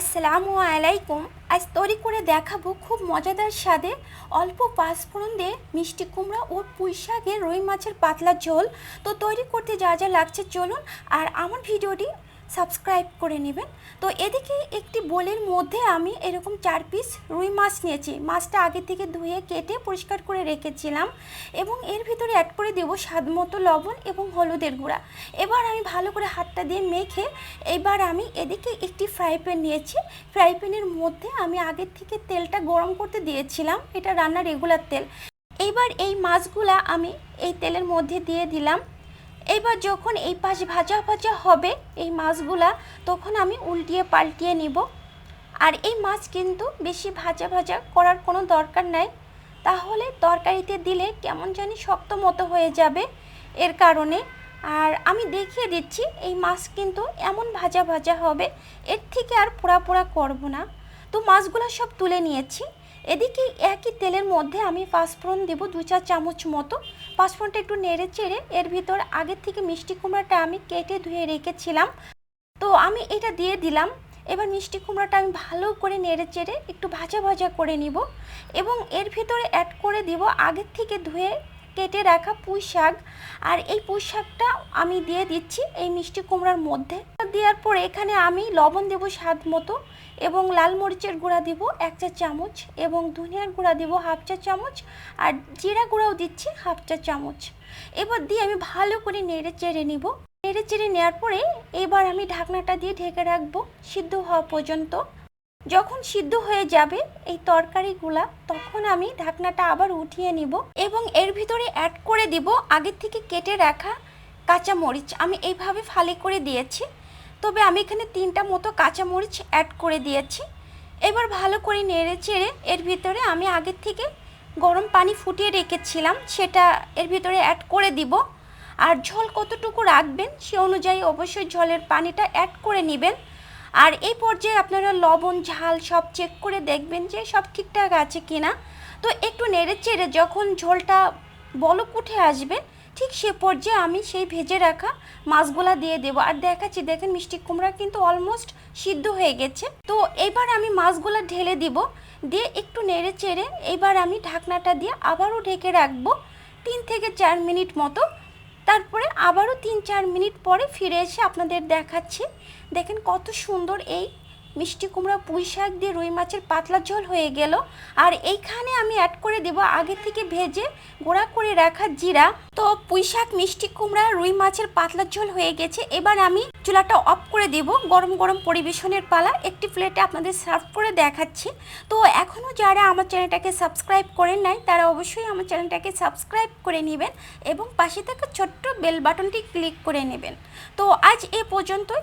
আসসালামু আলাইকুম। আজ তৈরি করে দেখাবো খুব মজাদার স্বাদে অল্প পাঁচফোড়ন দিয়ে মিষ্টি কুমড়া ও পুঁই শাকের রুই মাছের পাতলা ঝোল। তো তৈরি করতে যা যা লাগছে চলুন, আর আমার ভিডিওটি সাবস্ক্রাইব করে নেবেন। তো এদিকে একটি বোলের মধ্যে আমি এরকম চার পিস রুই মাছ নিয়েছি। মাছটা আগে থেকে ধুয়ে, কেটে, পরিষ্কার করে রেখেছিলাম এবং এর ভিতরে অ্যাড করে দেবো স্বাদ মতো লবণ এবং হলুদের গুঁড়া। এবার আমি ভালো করে হাতটা দিয়ে মেখে এবার আমি এদিকে একটি ফ্রাই প্যান নিয়েছি। ফ্রাই প্যানের মধ্যে আমি আগের থেকে তেলটা গরম করতে দিয়েছিলাম। এটা রান্নার রেগুলার তেল। এইবার এই মাছগুলা আমি এই তেলের মধ্যে দিয়ে দিলাম। এবার যখন এই পাশ ভাজা ভাজা হবে, এই মাছগুলা, তখন আমি উল্টিয়ে পাল্টিয়ে নিব। আর এই মাছ কিন্তু বেশি ভাজা ভাজা করার কোনো দরকার নাই। তাহলে তরকারিতে দিলে কেমন জানি শক্ত মতো হয়ে যাবে এর কারণে। আর আমি দেখিয়ে দিচ্ছি, এই মাছ কিন্তু এমন ভাজা ভাজা হবে, এর থেকে আর পোড়া পোড়া করব না। তো মাছগুলো সব তুলে নিয়েছি। এদিকে একই তেলের মধ্যে আমি পাঁচফোড়ন দেবো, দু চার চামচ মতো। পাঁচফোড়নটা একটু নেড়ে চেড়ে এর ভিতর আগের থেকে মিষ্টি কুমড়াটা আমি কেটে ধুয়ে রেখেছিলাম। তো আমি এটা দিয়ে দিলাম। এবার মিষ্টি কুমড়াটা আমি ভালো করে নেড়ে চেড়ে একটু ভাজা ভাজা করে নিব এবং এর ভিতরে অ্যাড করে দিব আগের থেকে ধুয়ে কেটে রাখা পুঁই শাক। আর এই পুঁই শাকটা আমি দিয়ে দিচ্ছি এই মিষ্টি কুমড়ার মধ্যে। দেওয়ার পর এখানে আমি লবণ দেবো স্বাদ মতো এবং লাল মরিচের গুঁড়া দিব এক চা চামচ এবং ধনিয়ার গুঁড়া দিব হাফ চা চামচ আর জিরা গুঁড়াও দিচ্ছি হাফ চা চামচ। এবার দিয়ে আমি ভালো করে নেড়ে চেড়ে নিব। নেড়ে চেড়ে নেওয়ার পরে এবার আমি ঢাকনাটা দিয়ে ঢেকে রাখব সিদ্ধ হওয়া পর্যন্ত। যখন সিদ্ধ হয়ে যাবে এই তরকারিগুলা, তখন আমি ঢাকনাটা আবার উঠিয়ে নিব এবং এর ভিতরে অ্যাড করে দিব আগের থেকে কেটে রাখা কাঁচা মরিচ। আমি এইভাবে ফালি করে দিয়েছি। তবে আমি এখানে তিনটা মতো কাঁচামরিচ অ্যাড করে দিয়েছি। এবার ভালো করে নেড়ে চেড়ে এর ভিতরে আমি আগের থেকে গরম পানি ফুটিয়ে রেখেছিলাম, সেটা এর ভিতরে অ্যাড করে দিব। আর ঝোল কতটুকু রাখবেন সে অনুযায়ী অবশ্যই ঝোলের পানিটা অ্যাড করে নেবেন। আর এই পর্যায়ে আপনারা লবণ, ঝাল সব চেক করে দেখবেন যে সব ঠিকঠাক আছে কিনা। তো একটু নেড়ে চেড়ে যখন ঝোলটা বলক উঠে আসবে ঠিক সে পর্যায়ে আমি সেই ভেজে রাখা মাছগুলা দিয়ে দেবো। আর দেখাচ্ছি, দেখেন মিষ্টি কুমড়া কিন্তু অলমোস্ট সিদ্ধ হয়ে গেছে। তো এবার আমি মাছগুলা ঢেলে দিব, দিয়ে একটু নেড়ে চেড়ে এবার আমি ঢাকনাটা দিয়ে আবারও ঢেকে রাখব তিন থেকে চার মিনিট মতো। তারপরে আবারও তিন চার মিনিট পরে ফিরে এসে আপনাদের দেখাচ্ছি। দেখেন কত সুন্দর এই মিষ্টি কুমড়া, পুঁই শাক দিয়ে রুই মাছের পাতলা ঝোল হয়ে গেল। আর এইখানে আমি অ্যাড করে দেব আগে থেকে ভেজে গোড়া করে রাখা জিরা। তো পুঁই শাক, মিষ্টি কুমড়া, রুই মাছের পাতলা ঝোল হয়ে গেছে। এবার আমি চুলাটা অফ করে দেব গরম গরম পরিবেশনের পালা। একটি প্লেটে আপনাদের সার্ভ করে দেখাচ্ছি। তো এখনও যারা আমার চ্যানেলটাকে সাবস্ক্রাইব করেন নাই, তারা অবশ্যই আমার চ্যানেলটাকে সাবস্ক্রাইব করে নেবেন এবং পাশে থাকা ছোট্ট বেল বাটনটি ক্লিক করে নেবেন। তো আজ এ পর্যন্তই।